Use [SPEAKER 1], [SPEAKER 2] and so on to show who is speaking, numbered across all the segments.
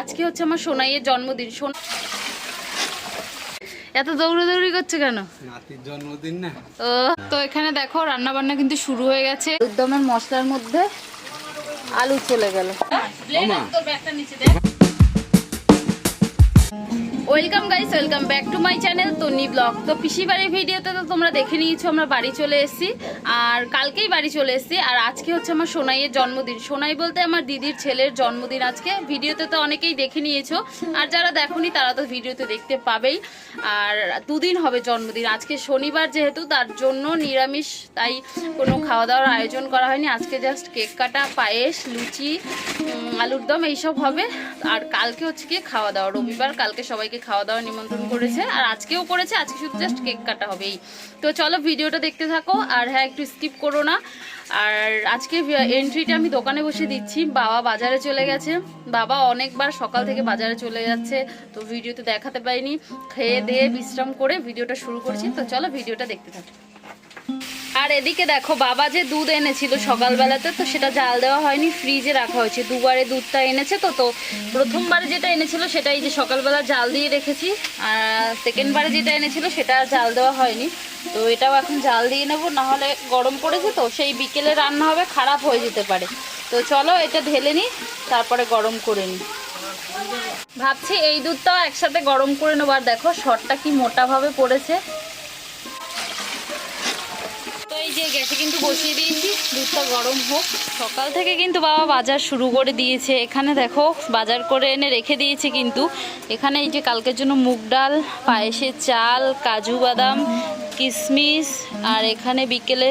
[SPEAKER 1] আজকে হচ্ছে আমার সোনাইয়ের জন্মদিন। এত দৌড়াদৌড়ি করছে কেন?
[SPEAKER 2] নাতির জন্মদিন না।
[SPEAKER 1] ও তো এখানে দেখো রান্না বান্না কিন্তু শুরু হয়ে গেছে। উদ্যমের মশলার মধ্যে আলু চলে গেল। Welcome guys, welcome back to my channel Tonni vlog. তো পিসি বাড়ির ভিডিওতে তো তোমরা দেখে নিয়েছো, আমরা বাড়ি চলে এসেছি। আর কালকেই বাড়ি চলে এসেছি, আর আজকে হচ্ছে আমার সোনাইয়ের জন্মদিন। সোনাই বলতে আমার দিদির ছেলের জন্মদিন আজকে। ভিডিওতে তো অনেকেই দেখে নিয়েছো, আর যারা দেখোনি তারা তো ভিডিওতে দেখতে পাবেই। আর দুদিন হবে জন্মদিন, আজকে শনিবার যেহেতু, তার জন্য নিরামিষ, তাই কোনো খাওয়া দাওয়ার আয়োজন করা হয়নি। আজকে জাস্ট কেক কাটা, পায়েস, লুচি আলুর দম এইসব হবে। আর কালকে হচ্ছে কি খাওয়া দাওয়া রবিবার, কালকে সবাইকে খাওয়া দাওয়া নিমন্ত্রণ করেছে। আর আজকেও করেছে, আজকে শুধু জাস্ট কেক কাটা হবেই। তো চলো ভিডিওটা দেখতে থাকো, আর হ্যাঁ একটু স্কিপ করো না। আর আজকে এন্ট্রিটা আমি দোকানে বসে দিচ্ছি। বাবা বাজারে চলে গেছে। বাবা অনেকবার সকাল থেকে বাজারে চলে যাচ্ছে, তো ভিডিওতে দেখাতে পাইনি খেয়ে দিয়ে বিশ্রাম করে ভিডিওটা শুরু করছি। তো চলো ভিডিওটা দেখতে থাকো। আর এদিকে দেখো, বাবা যে দুধ এনেছিল সকালবেলাতে, তো সেটা জাল দেওয়া হয়নি, ফ্রিজে রাখা হয়েছে। দুবারে দুধটা এনেছে তো তো প্রথমবারে যেটা এনেছিল সেটাই যে সকালবেলা জাল দিয়ে রেখেছি, আর সেকেন্ডবারে যেটা এনেছিল সেটা আর জাল দেওয়া হয়নি। তো এটাও এখন জাল দিয়ে নেব নাহলে গরম পড়েছে তো, সেই বিকেলে রান্না হবে, খারাপ হয়ে যেতে পারে। তো চলো এটা ঢেলে নিই, তারপরে গরম করে নিই। ভাবছি এই দুধটাও একসাথে গরম করে নেব, আর দেখো শটটা কি মোটাভাবে পড়েছে। এই যে গ্যাসে কিন্তু বসিয়ে দিয়েছি, দুধটা গরম হোক। সকাল থেকে কিন্তু বাবা বাজার শুরু করে দিয়েছে। এখানে দেখো, বাজার করে এনে রেখে দিয়েছে কিন্তু। এখানে এই যে কালকের জন্য মুগ ডাল, পায়েসের চাল, কাজু বাদাম কিশমিশ আর এখানে বিকেলে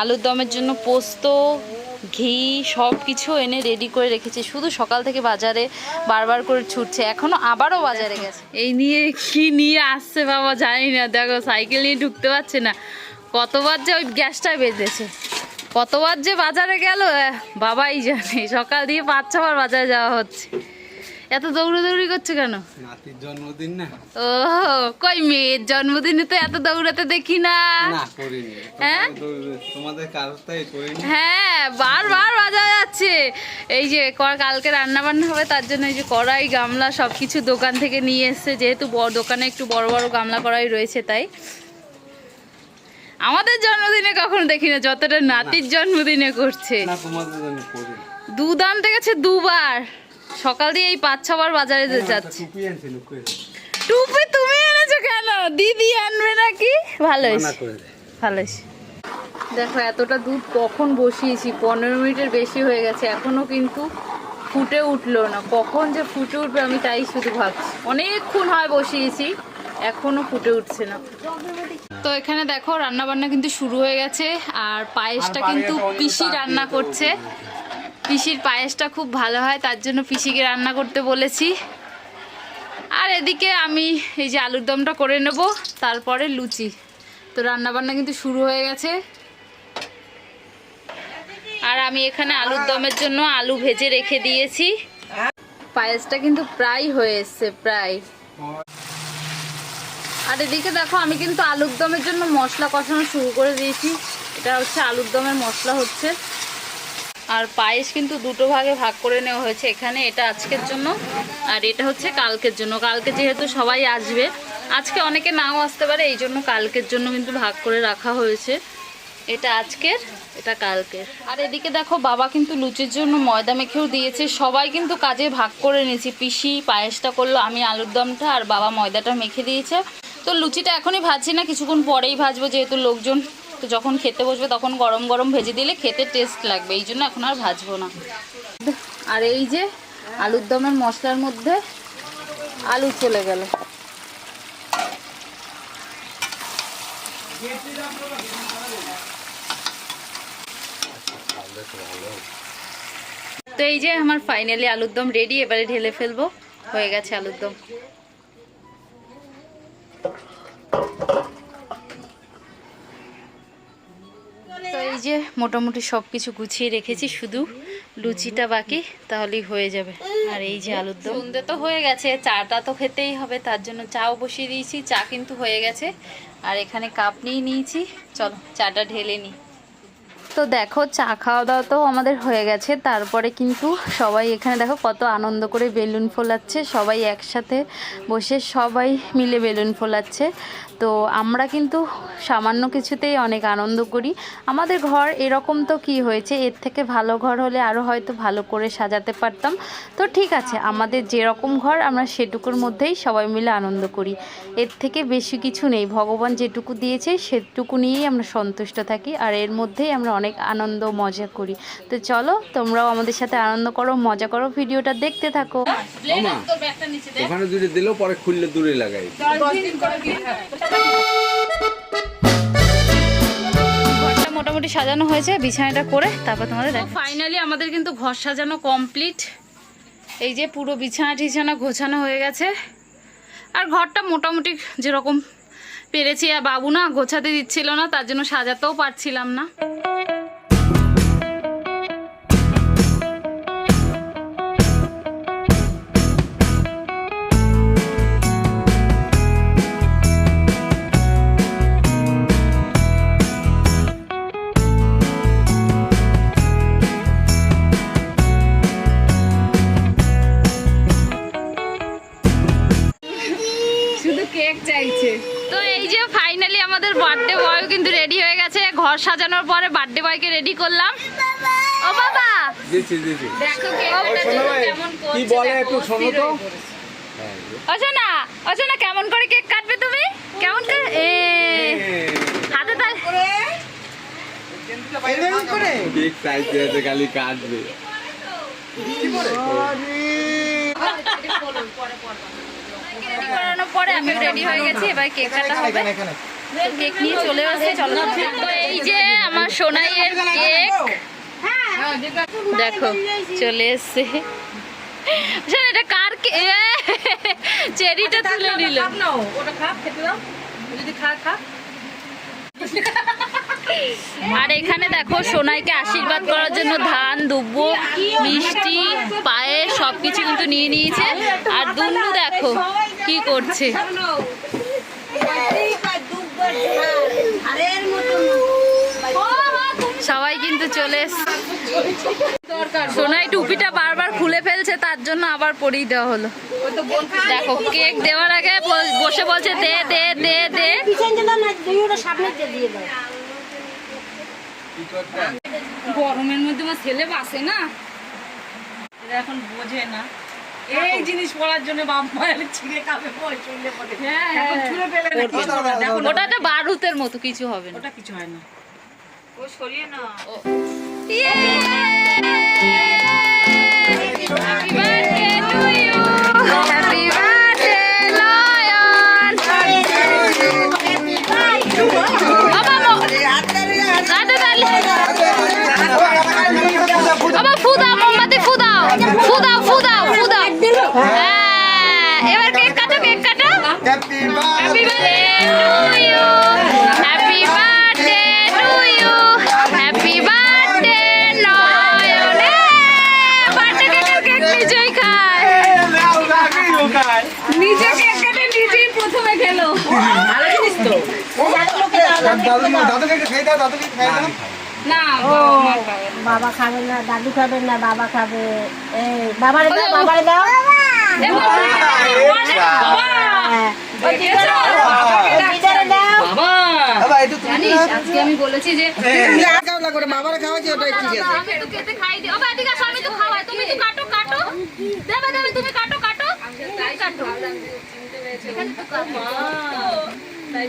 [SPEAKER 1] আলুর দমের জন্য পোস্ত, ঘি সব কিছু এনে রেডি করে রেখেছে। শুধু সকাল থেকে বাজারে বারবার করে ছুটছে। এখনও আবারও বাজারে গেছে। এই নিয়ে কি নিয়ে আসছে বাবা জানি না। দেখো, সাইকেল নিয়ে ঢুকতে পারছে না। কতবার যে ওই গ্যাসটা বেঁধেছে? কতবার যে বাজারে গেল বাবাই জানে সকাল দিয়ে পাঁচ ছবার বাজারে যাওয়া হচ্ছে। এত দৌড়াদৌড়ি করছে কেন?
[SPEAKER 2] নাতির জন্মদিন না।
[SPEAKER 1] ও কই মেয়ের জন্মদিনে তো এত দৌড়াতে দেখি না। হ্যাঁ?
[SPEAKER 2] তোমাদের- তোমাদের করিনি।
[SPEAKER 1] হ্যাঁ বারবার বাজা যাচ্ছে। এই যে কালকে রান্না বান্না হবে তার জন্য এই যে কড়াই গামলা সব কিছু দোকান থেকে নিয়ে এসছে। যেহেতু বড় দোকানে একটু বড় বড় গামলা কড়াই রয়েছে তাই। আমাদের জন্মদিনে কখনো দেখি না। যতটা নাতির জন্মদিনে করছে।
[SPEAKER 2] না তোমাদের
[SPEAKER 1] দুধ আনতে গেছে দুবার। সকাল দিয়ে এই পাঁচ ছবার বাজারে যাচ্ছে।
[SPEAKER 2] টুপি
[SPEAKER 1] তুমি এনেছো কেন? দিদি আনবে নাকি? ভালো ভালো। দেখো এতটা দুধ কখন বসিয়েছি? পনেরো মিনিটের বেশি হয়ে গেছে এখনও কিন্তু ফুটে উঠল না। কখন যে ফুটে উঠবে আমি তাই শুধু ভাবছি। অনেকক্ষণ হয় বসিয়েছি। এখনও ফুটে উঠছে না। তো এখানে দেখো রান্না বান্না কিন্তু শুরু হয়ে গেছে আর পায়েসটা কিন্তু পিসি রান্না করছে। পিসির পায়েসটা খুব ভালো হয় তার জন্য পিসিকে রান্না করতে বলেছি। আর এদিকে আমি এই যে আলুর দমটা করে নেব তারপরে লুচি। তো রান্না বান্না কিন্তু শুরু হয়ে গেছে। আর আমি এখানে আলুর দমের জন্য আলু ভেজে রেখে দিয়েছি। পায়েসটা কিন্তু প্রায় হয়ে এসছে প্রায়। আর এদিকে দেখো, আমি কিন্তু আলুর দমের জন্য মশলা কষানো শুরু করে দিয়েছি। এটা হচ্ছে আলুর দমের মশলা হচ্ছে। আর পায়েস কিন্তু দুটো ভাগে ভাগ করে নেওয়া হয়েছে এখানে, এটা আজকের জন্য। আর এটা হচ্ছে কালকের জন্য। কালকে যেহেতু সবাই আসবে, আজকে অনেকে নাও আসতে পারে, এই জন্য কালকের জন্য কিন্তু ভাগ করে রাখা হয়েছে। এটা আজকের, এটা কালকের। আর এদিকে দেখো, বাবা কিন্তু লুচির জন্য ময়দা মেখেও দিয়েছে। সবাই কিন্তু কাজে ভাগ করে নিয়েছি। পিসি পায়েসটা করল, আমি আলুর দমটা আর বাবা ময়দাটা মেখে দিয়েছে। তো লুচিটা এখনই ভাজছি না, কিছুক্ষণ পরেই ভাজবো যেহেতু লোকজন। তো যখন খেতে বসবে তখন গরম গরম ভেজে দিলে খেতে টেস্ট লাগবে, এই জন্য এখন আর ভাজবো না। আর এই যে আলুর দমের মশলার মধ্যে আলু চলে গেল। তো এই যে আমার ফাইনালি আলুর দম রেডি এবারে ঢেলে ফেলব, হয়ে গেছে আলুর দম। যে মোটামুটি সব কিছু গুছিয়ে রেখেছি, শুধু লুচিটা বাকি, তাহলেই হয়ে যাবে। আর এই যে আলুর দম। সন্ধে তো হয়ে গেছে, চাটা তো খেতেই হবে, তার জন্য চাও বসিয়ে দিয়েছি, চা কিন্তু হয়ে গেছে। আর এখানে কাপ নিয়ে নিয়েছি। চলো, চাটা ঢেলে নিই তো দেখো, চা খাওয়া দাওয়া তো আমাদের হয়ে গেছে। তারপরে কিন্তু সবাই এখানে দেখো কত আনন্দ করে বেলুন ফোলাচ্ছে। সবাই একসাথে বসে সবাই মিলে বেলুন ফোলাচ্ছে। তো আমরা কিন্তু সামান্য কিছুতেই অনেক আনন্দ করি। আমাদের ঘর এরকম তো কি হয়েছে? এর থেকে ভালো ঘর হলে আরও হয়তো ভালো করে সাজাতে পারতাম। তো ঠিক আছে, আমাদের যেরকম ঘর, আমরা সেটুকুর মধ্যেই সবাই মিলে আনন্দ করি। এর থেকে বেশি কিছু নেই। ভগবান যেটুকু দিয়েছে, সেটুকু নিয়েই আমরা সন্তুষ্ট থাকি। আর এর মধ্যেই আমরা অনেক আনন্দ মজা করি। তো চলো তোমরাও আমাদের সাথে আনন্দ করো মজা করো ভিডিওটা দেখতে থাকো।
[SPEAKER 2] ওখানে দূরে দিলেও পরে খুললে দূরে লাগাই।
[SPEAKER 1] মোটামুটি সাজানো হয়েছে বিছানাটা করে তারপর তোমাদের ফাইনালি আমাদের কিন্তু ঘর সাজানো কমপ্লিট এই যে পুরো বিছানা টিছানা গোছানো হয়ে গেছে। আর ঘরটা মোটামুটি যেরকম পেরেছি আর বাবু না গোছাতে দিচ্ছিল না তার জন্য সাজাতেও পারছিলাম না। ঘর সাজানোর পরে বার্থডে বয়কে রেডি করলাম। ও বাবা!
[SPEAKER 2] দিচ্ছি দিচ্ছি।
[SPEAKER 1] দেখো
[SPEAKER 2] ওই শোনো ভাই, কি বলে একটু শোনো তো।
[SPEAKER 1] অচনা অচনা কেমন করে কেক কাটবে তুমি? কেমন করে? এ হাতে তাল
[SPEAKER 2] কেক চাইতে আছে খালি কাটবে।
[SPEAKER 1] রেডি করানোর পরে আমি রেডি হয়ে গেছি এবার কেক কাটা হবে। কেক নিয়ে চলে আসছে চলো এই যে আমার সোনাইয়ের কেক। দেখো চলে এসছে। এটা কার চেরিটা তুলে নিল। আর এখানে দেখো সোনাইকে আশীর্বাদ করার জন্য ধান দুব্ব মিষ্টি পায়েস সবকিছু কিন্তু নিয়ে নিয়েছে। আর দুন্নু দেখো কি করছে। সবাই কিন্তু চলে সোনাই টুপিটা বারবার খুলে ফেলছে, তার জন্য আবার পরিয়ে দেওয়া হলো। দেখো, কেক দেওয়ার আগে বসে বলছে, দে দে দে দে।
[SPEAKER 3] গরমের মধ্যে আমার ছেলে বাসে না। এখন বোঝে না। এই জিনিস পড়ার জন্য বাপ মায়ের ছিঁড়ে পড়ে। এখন ছুঁড়ে দেখো
[SPEAKER 1] ওটা তো বারুতের মতো কিছু হবে না।
[SPEAKER 3] ওটা কিছু হয় না।
[SPEAKER 1] Happy birthday to you. Happy birthday, Lion. বাবা, মো- দাদু, দাদু। বাবা,
[SPEAKER 3] নিজে কেক কেটে নিজেই প্রথমে খেলো ভালো জিনিস তো না
[SPEAKER 4] বাবা খাবে না দাদু খাবে না বাবা খাবে এই বাবারে দাও বাবারে দাও হ্যাঁ।
[SPEAKER 1] আমি বলেছি যে তো খেতে খাই দিই। ও এদিকে আমি তো খাওয়াই। তুমি তো কাটো, কাটো। দেবে, দেবে, তুমি কাটো, কাটো। কাটো। এখানে তো কাটো। এই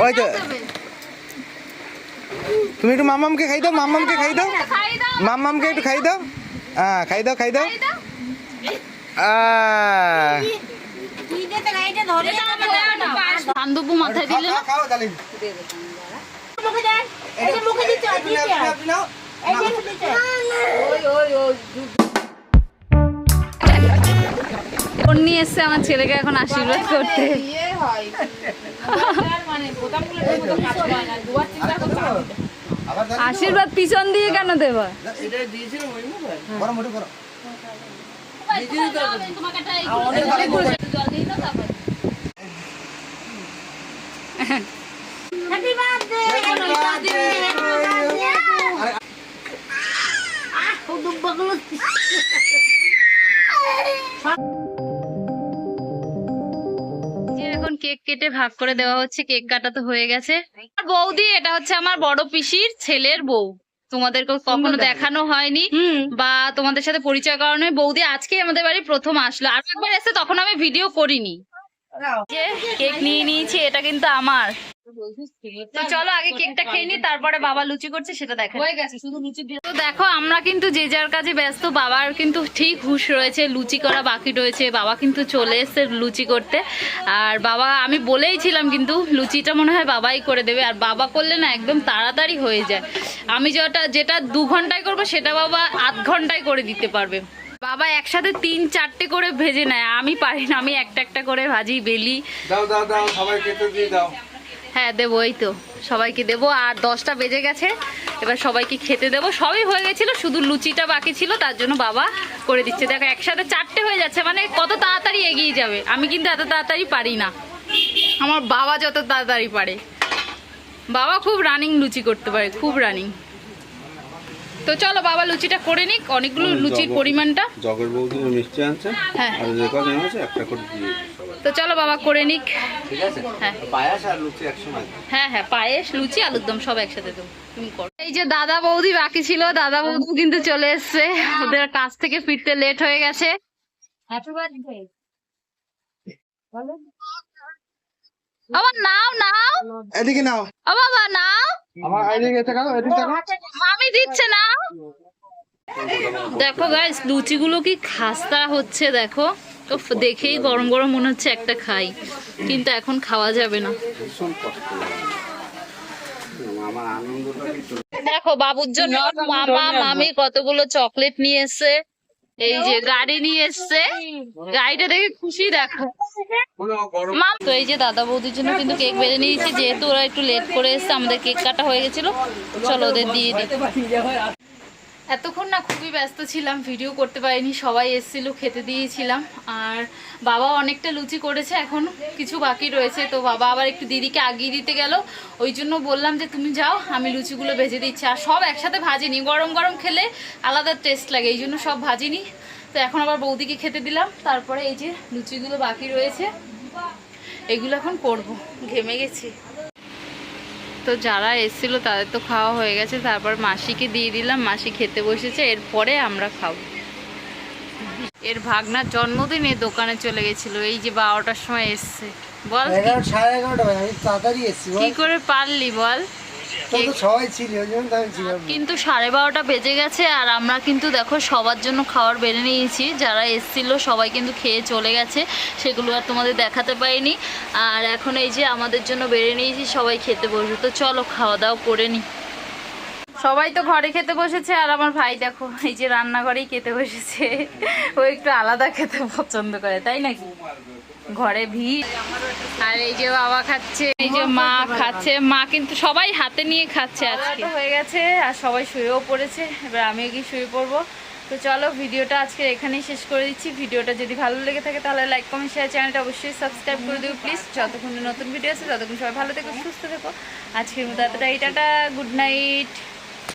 [SPEAKER 5] ওই তো। তুমি একটু মাম্মামকে খাই দাও মাম্মামকে খাই দাও।
[SPEAKER 1] দাও,
[SPEAKER 5] একটু খাই দাও। হ্যাঁ খাই দাও খাই দাও।
[SPEAKER 1] মাথায় দিলে
[SPEAKER 4] মুখে দিতে।
[SPEAKER 1] ফোন নিয়ে এসছে আমার ছেলেকে এখন আশীর্বাদ করতে। আশীর্বাদ পিছন দিয়ে কেন দেবা?
[SPEAKER 4] birthday!
[SPEAKER 1] কেটে ভাগ করে দেওয়া হচ্ছে কেক কাটা তো হয়ে গেছে। আর বৌদি এটা হচ্ছে আমার বড় পিসির ছেলের বউ। তোমাদেরকে কখনো দেখানো হয়নি বা তোমাদের সাথে পরিচয় করানো হয়। বৌদি আজকে আমাদের বাড়ি প্রথম আসলো। আর একবার এসে তখন আমি ভিডিও করিনি। কেক নিয়ে নিয়েছি এটা কিন্তু আমার। তো চলো আগে কেকটা খেয়ে নি তারপরে বাবা লুচি করছে সেটা দেখা হয়ে গেছে শুধু লুচি তো দেখো আমরা কিন্তু যে যার কাজে ব্যস্ত বাবার কিন্তু ঠিক হুশ রয়েছে লুচি করা বাকি রয়েছে বাবা কিন্তু চলে এসেছে লুচি করতে। আর বাবা আমি বলেই ছিলাম কিন্তু লুচিটা মনে হয় বাবাই করে দেবে আর বাবা করলে না একদম তাড়াতাড়ি হয়ে যায়। আমি যেটা যেটা দু ঘন্টায় করব সেটা বাবা আধ ঘন্টায় করে দিতে পারবে। বাবা একসাথে তিন চারটে করে ভেজে নেয় আমি পারি না আমি একটা একটা করে ভাজি বেলি।
[SPEAKER 2] দাও দাও দাও সবাই খেতে দিয়ে দাও।
[SPEAKER 1] হ্যাঁ দেবো এই তো। সবাইকে দেবো। আর দশটা বেজে গেছে। এবার সবাইকে খেতে দেবো। সবই হয়ে গেছিল শুধু লুচিটা বাকি ছিল তার জন্য বাবা করে দিচ্ছে। দেখো একসাথে চারটে হয়ে যাচ্ছে মানে কত তাড়াতাড়ি এগিয়ে যাবে। আমি কিন্তু এত তাড়াতাড়ি পারি না। আমার বাবা যত তাড়াতাড়ি পারে। বাবা খুব রানিং লুচি করতে পারে খুব রানিং তো চলো বাবা লুচিটা করে নিক। অনেকগুলো লুচির পরিমাণটা।
[SPEAKER 2] জগের বৌদি মিষ্টি আনছে।
[SPEAKER 1] হ্যাঁ।
[SPEAKER 2] আর যে কজন আছে একটা করে দিয়ে
[SPEAKER 1] তো চলো বাবা করে নিক।
[SPEAKER 2] ঠিক
[SPEAKER 1] হ্যাঁ। হ্যাঁ হ্যাঁ পায়েস লুচি আলুর দম সব একসাথে দেবো। তুমি করো। এই যে দাদা বৌদি বাকি ছিল দাদা বৌদি কিন্তু চলে এসছে। ওদের কাছ থেকে ফিরতে লেট হয়ে গেছে। বাবা নাও নাও।
[SPEAKER 5] এদিকে নাও।
[SPEAKER 1] ও বাবা নাও।
[SPEAKER 5] আমার এদিকে তাকাও এদিকে তাকাও
[SPEAKER 1] মামি দিচ্ছে নাও। দেখো গাইস লুচিগুলো কি খাস্তা হচ্ছে দেখো। উফ, দেখেই গরম গরম মনে হচ্ছে একটা খাই কিন্তু এখন খাওয়া যাবে না। দেখো বাবুর জন্য মামা মামি কতগুলো চকলেট নিয়ে এসছে। এই যে গাড়ি নিয়ে এসছে। গাড়িটা দেখে খুশি দেখো। তো এই যে দাদা বৌদির জন্য কিন্তু কেক বেড়ে নিয়েছি যেহেতু ওরা একটু লেট করে এসছে আমাদের কেক কাটা হয়ে গেছিল। চলো ওদের দিয়ে দিই। এতক্ষণ না খুবই ব্যস্ত ছিলাম, ভিডিও করতে পারিনি, সবাই এসেছিল, খেতে দিয়েছিলাম, আর বাবা অনেকটা লুচি করেছে, এখন কিছু বাকি রয়েছে, তো বাবা আবার একটু দিদিকে আগিয়ে দিতে গেল, ওই জন্য বললাম যে তুমি যাও, আমি লুচিগুলো ভেজে দিচ্ছি, আর সব একসাথে ভাজিনি, গরম গরম খেলে আলাদা টেস্ট লাগে, এই জন্য সব ভাজিনি, তো এখন আবার বৌদিকে খেতে দিলাম, তারপরে এই যে লুচিগুলো বাকি রয়েছে, এগুলো এখন করব, ঘেমে গেছি। তো যারা এসেছিল তাদের তো খাওয়া হয়ে গেছে তারপর মাসিকে দিয়ে দিলাম মাসি খেতে বসেছে এরপরে আমরা খাব। এর ভাগনার জন্মদিনে দোকানে চলে গেছিল এই যে বারোটার সময় এসছে বল। কি করে পারলি বল? কিন্তু সাড়ে বারোটা বেজে গেছে আর আমরা কিন্তু দেখো সবার জন্য খাবার বেড়ে নিয়েছি। যারা এসছিল সবাই কিন্তু খেয়ে চলে গেছে সেগুলো আর তোমাদের দেখাতে পারিনি। আর এখন এই যে আমাদের জন্য বেড়ে নিয়েছি সবাই খেতে বসবে। তো চলো খাওয়া দাওয়া করে নি। সবাই তো ঘরে খেতে বসেছে আর আমার ভাই দেখো এই যে রান্নাঘরেই খেতে বসেছে। ও একটু আলাদা খেতে পছন্দ করে তাই নাকি? ঘরে ভিড়। আর এই যে বাবা খাচ্ছে এই যে মা খাচ্ছে। মা কিন্তু সবাই হাতে নিয়ে খাচ্ছে আজকে। হয়ে গেছে আর সবাই শুয়েও পড়েছে। এবার আমিও কি শুয়ে পড়ব। তো চলো ভিডিওটা আজকে এখানেই শেষ করে দিচ্ছি। ভিডিওটা যদি ভালো লেগে থাকে তাহলে লাইক কমেন্ট শেয়ার চ্যানেলটা অবশ্যই সাবস্ক্রাইব করে দিও প্লিজ যতক্ষণ নতুন ভিডিও আছে ততক্ষণ সবাই ভালো থেকো সুস্থ থেকো। আজকের মতো এতটাই টাটা গুড নাইট